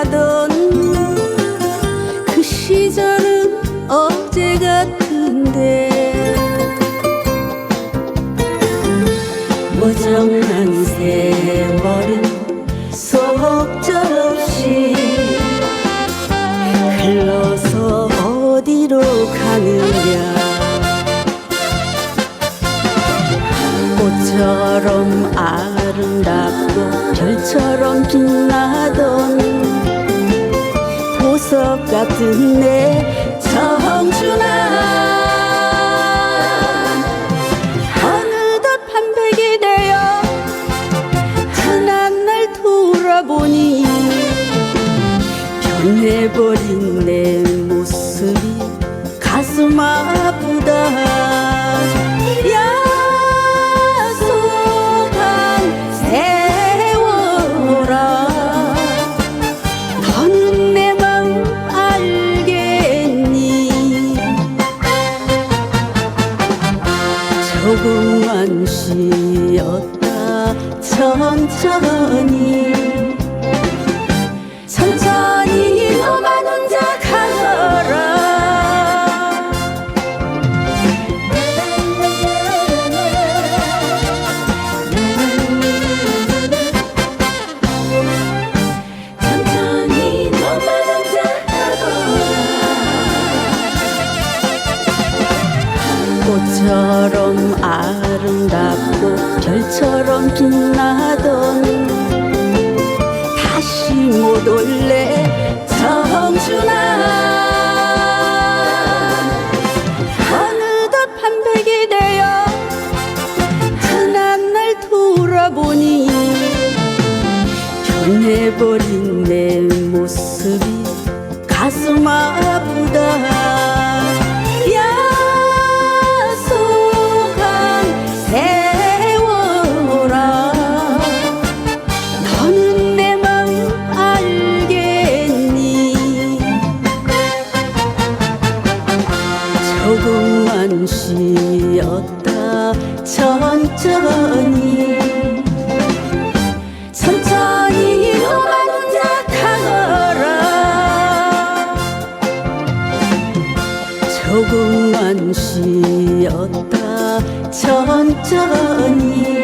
가던 그 시절은 어제 같은데? 무정한 세월은 속절없이 흘러서 어디로 가느냐? 꽃처럼 아름답고 별처럼 빛나던 같은 내 정준아 어느덧 반백이 되어 흔한 날 돌아보니 변해버린 내 모습이 가슴 아프다 조금만 쉬었다. 천천히 꽃처럼 아름답고 별처럼 빛나던 다시 못 올래 정준아 어느덧 반백이 되어 흔한 날 돌아보니 변해버린 내 모습이 가슴 아프다 쉬었다. 천천히. 천천히 너만 혼자 가거라. 조금만 쉬었다. 천천히